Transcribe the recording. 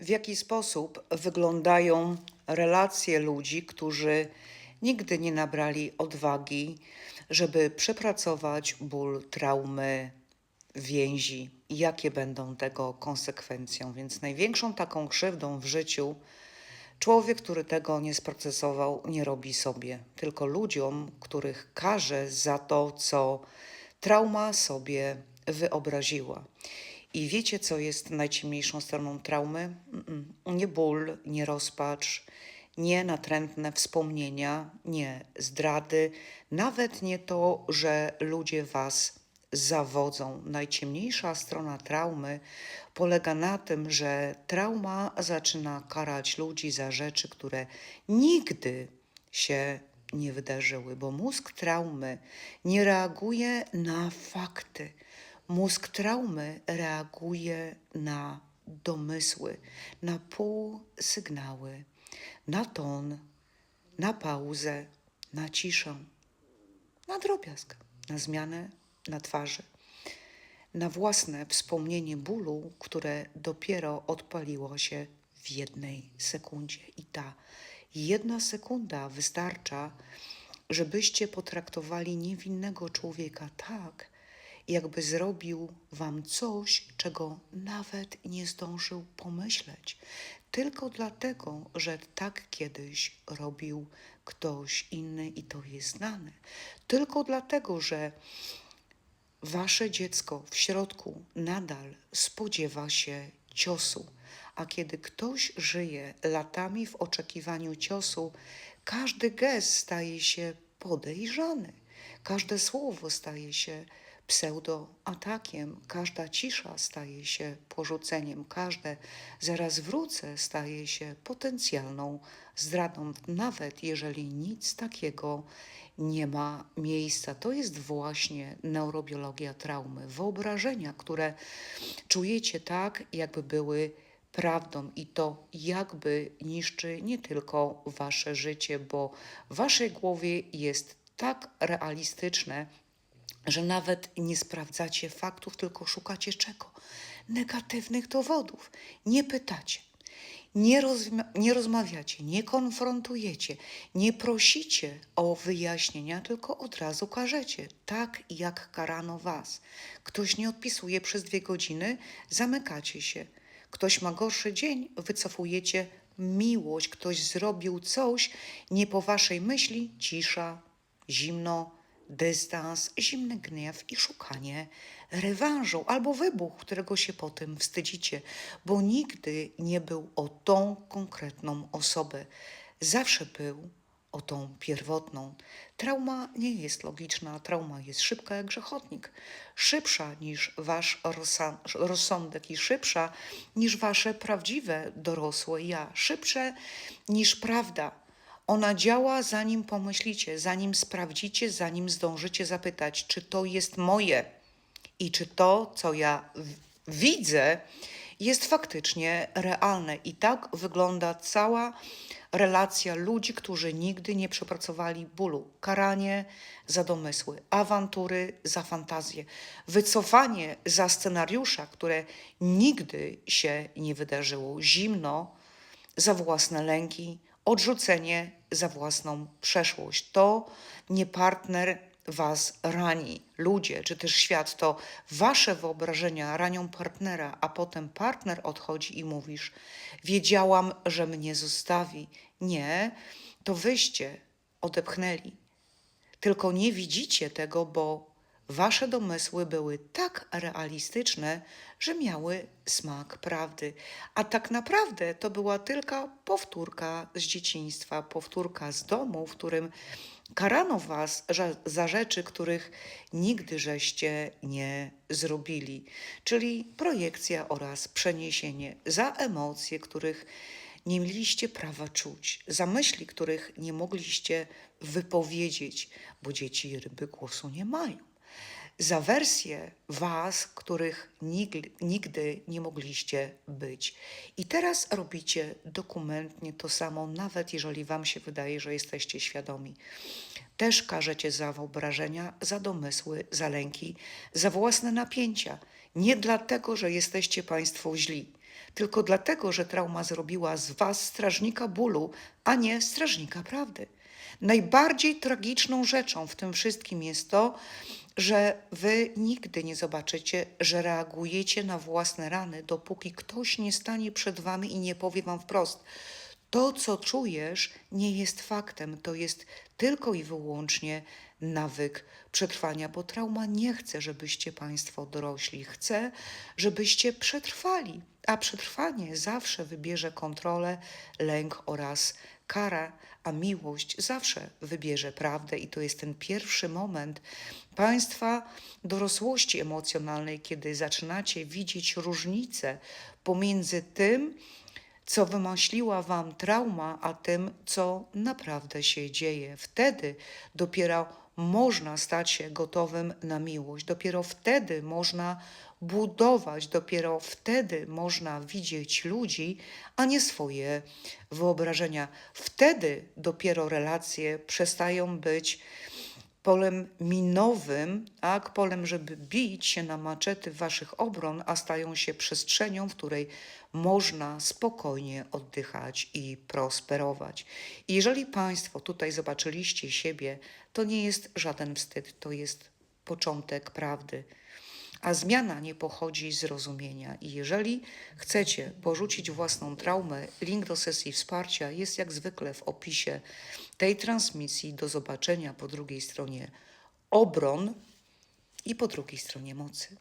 w jaki sposób wyglądają relacje ludzi, którzy nigdy nie nabrali odwagi, żeby przepracować ból, traumy, więzi i jakie będą tego konsekwencją. Więc największą taką krzywdą w życiu człowiek, który tego nie sprocesował, nie robi sobie, tylko ludziom, których karze za to, co trauma sobie wyobraziła. I wiecie, co jest najciemniejszą stroną traumy? Nie ból, nie rozpacz, nie natrętne wspomnienia, nie zdrady, nawet nie to, że ludzie was zawodzą. Najciemniejsza strona traumy polega na tym, że trauma zaczyna karać ludzi za rzeczy, które nigdy się nie wydarzyły, bo mózg traumy nie reaguje na fakty. Mózg traumy reaguje na domysły, na półsygnały, na ton, na pauzę, na ciszę, na drobiazg, na zmianę na twarzy, na własne wspomnienie bólu, które dopiero odpaliło się w jednej sekundzie. I ta jedna sekunda wystarcza, żebyście potraktowali niewinnego człowieka tak, jakby zrobił wam coś, czego nawet nie zdążył pomyśleć, tylko dlatego, że tak kiedyś robił ktoś inny i to jest znane. Tylko dlatego, że wasze dziecko w środku nadal spodziewa się ciosu, a kiedy ktoś żyje latami w oczekiwaniu ciosu, każdy gest staje się podejrzany, każde słowo staje się pseudoatakiem, każda cisza staje się porzuceniem, każde zaraz wrócę staje się potencjalną zdradą, nawet jeżeli nic takiego nie ma miejsca. To jest właśnie neurobiologia traumy, wyobrażenia, które czujecie tak, jakby były prawdą. I to jakby niszczy nie tylko wasze życie, bo w waszej głowie jest tak realistyczne, że nawet nie sprawdzacie faktów, tylko szukacie czego? Negatywnych dowodów. Nie pytacie, nie, rozma- nie rozmawiacie, nie konfrontujecie, nie prosicie o wyjaśnienia, tylko od razu karzecie, tak jak karano was. Ktoś nie odpisuje przez dwie godziny, zamykacie się. Ktoś ma gorszy dzień, wycofujecie miłość. Ktoś zrobił coś nie po waszej myśli, cisza, zimno, dystans, zimny gniew i szukanie rewanżu albo wybuch, którego się potem wstydzicie, bo nigdy nie był o tą konkretną osobę. Zawsze był o tą pierwotną. Trauma nie jest logiczna, trauma jest szybka jak grzechotnik. Szybsza niż wasz rozsądek i szybsza niż wasze prawdziwe dorosłe ja. Szybsze niż prawda. Ona działa zanim pomyślicie, zanim sprawdzicie, zanim zdążycie zapytać, czy to jest moje i czy to, co ja widzę, jest faktycznie realne. I tak wygląda cała relacja ludzi, którzy nigdy nie przepracowali bólu. Karanie za domysły, awantury za fantazje, wycofanie za scenariusza, które nigdy się nie wydarzyło. Zimno za własne lęki, odrzucenie za własną przeszłość. To nie partner was rani. Ludzie, czy też świat, to wasze wyobrażenia ranią partnera, a potem partner odchodzi i mówisz: Wiedziałam, że mnie zostawi. Nie, to wyście odepchnęli. Tylko nie widzicie tego, bo wasze domysły były tak realistyczne, że miały smak prawdy. A tak naprawdę to była tylko powtórka z dzieciństwa, powtórka z domu, w którym karano was za, rzeczy, których nigdy żeście nie zrobili. Czyli projekcja oraz przeniesienie za emocje, których nie mieliście prawa czuć, za myśli, których nie mogliście wypowiedzieć, bo dzieci ryby głosu nie mają, za wersje was, których nigdy, nie mogliście być. I teraz robicie dokumentnie to samo, nawet jeżeli wam się wydaje, że jesteście świadomi. Też karzecie za wyobrażenia, za domysły, za lęki, za własne napięcia. Nie dlatego, że jesteście Państwo źli, tylko dlatego, że trauma zrobiła z was strażnika bólu, a nie strażnika prawdy. Najbardziej tragiczną rzeczą w tym wszystkim jest to, że wy nigdy nie zobaczycie, że reagujecie na własne rany, dopóki ktoś nie stanie przed wami i nie powie wam wprost: To, co czujesz, nie jest faktem, to jest tylko i wyłącznie nawyk przetrwania, bo trauma nie chce, żebyście Państwo dorośli, chce, żebyście przetrwali, a przetrwanie zawsze wybierze kontrolę, lęk oraz karę, a miłość zawsze wybierze prawdę i to jest ten pierwszy moment Państwa dorosłości emocjonalnej, kiedy zaczynacie widzieć różnicę pomiędzy tym, co wymyśliła wam trauma, a tym, co naprawdę się dzieje. Wtedy dopiero można stać się gotowym na miłość, dopiero wtedy można budować, dopiero wtedy można widzieć ludzi, a nie swoje wyobrażenia. Wtedy dopiero relacje przestają być polem minowym, tak, polem, żeby bić się na maczety waszych obron, a stają się przestrzenią, w której można spokojnie oddychać i prosperować. I jeżeli Państwo tutaj zobaczyliście siebie, to nie jest żaden wstyd, to jest początek prawdy. A zmiana nie pochodzi z rozumienia. I jeżeli chcecie porzucić własną traumę, link do sesji wsparcia jest jak zwykle w opisie tej transmisji. Do zobaczenia po drugiej stronie obron i po drugiej stronie mocy.